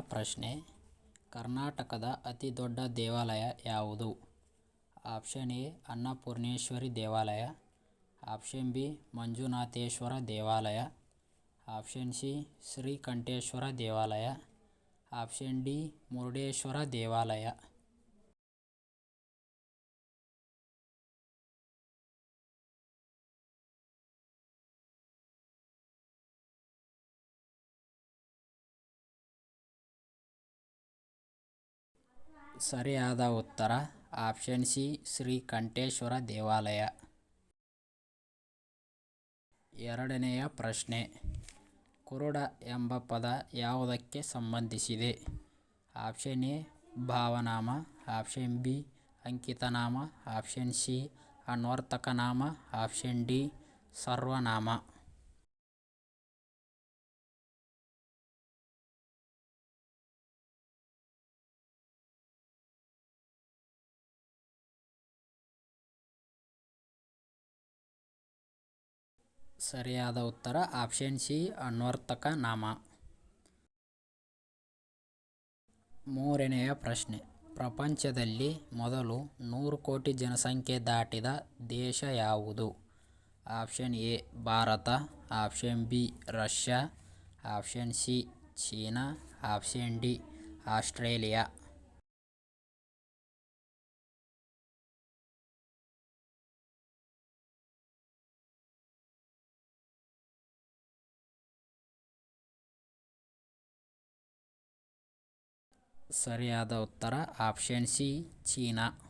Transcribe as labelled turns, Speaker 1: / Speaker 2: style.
Speaker 1: ಪ್ರಶ್ನೆ, ಕರ್ನಾಟಕದ ಅತಿ ದೊಡ್ಡ ದೇವಾಲಯ ಯಾವುದು? ಆಪ್ಷನ್ ಎ, ಅನ್ನಪೂರ್ಣೇಶ್ವರಿ ದೇವಾಲಯ. ಆಪ್ಷನ್ ಬಿ, ಮಂಜುನಾಥೇಶ್ವರ ದೇವಾಲಯ. ಆಪ್ಷನ್ ಸಿ, ಶ್ರೀಕಂಠೇಶ್ವರ ದೇವಾಲಯ. ಆಪ್ಷನ್ ಡಿ, ಮುರುಡೇಶ್ವರ ದೇವಾಲಯ. ಸರಿಯಾದ ಉತ್ತರ, ಆಪ್ಷನ್ ಸಿ, ಶ್ರೀಕಂಠೇಶ್ವರ ದೇವಾಲಯ. ಎರಡನೆಯ ಪ್ರಶ್ನೆ, ಕುರುಡ ಎಂಬ ಪದ ಯಾವುದಕ್ಕೆ ಸಂಬಂಧಿಸಿದೆ? ಆಪ್ಷನ್ ಎ, ಭಾವನಾಮ, ಆಪ್ಷನ್ ಬಿ, ಅಂಕಿತನಾಮ, ಆಪ್ಷನ್ ಸಿ, ಅನ್ವರ್ತಕನಾಮ, ಆಪ್ಷನ್ ಡಿ, ಸರ್ವನಾಮ. ಸರಿಯಾದ ಉತ್ತರ ಆಪ್ಷನ್ ಸಿ, ಅನ್ವರ್ಥಕ ನಾಮ. ಮೂರನೆಯ ಪ್ರಶ್ನೆ. ಪ್ರಪಂಚದಲ್ಲಿ ಮೊದಲು ನೂರು ಕೋಟಿ ಜನಸಂಖ್ಯೆ ದಾಟಿದ ದೇಶ ಯಾವುದು? Option A, Bharat. Option B, Russia. Option C, China. Option D, Australia. ಸರಿಯಾದ ಉತ್ತರ ಆಪ್ಷನ್ ಸಿ ಚೀನಾ.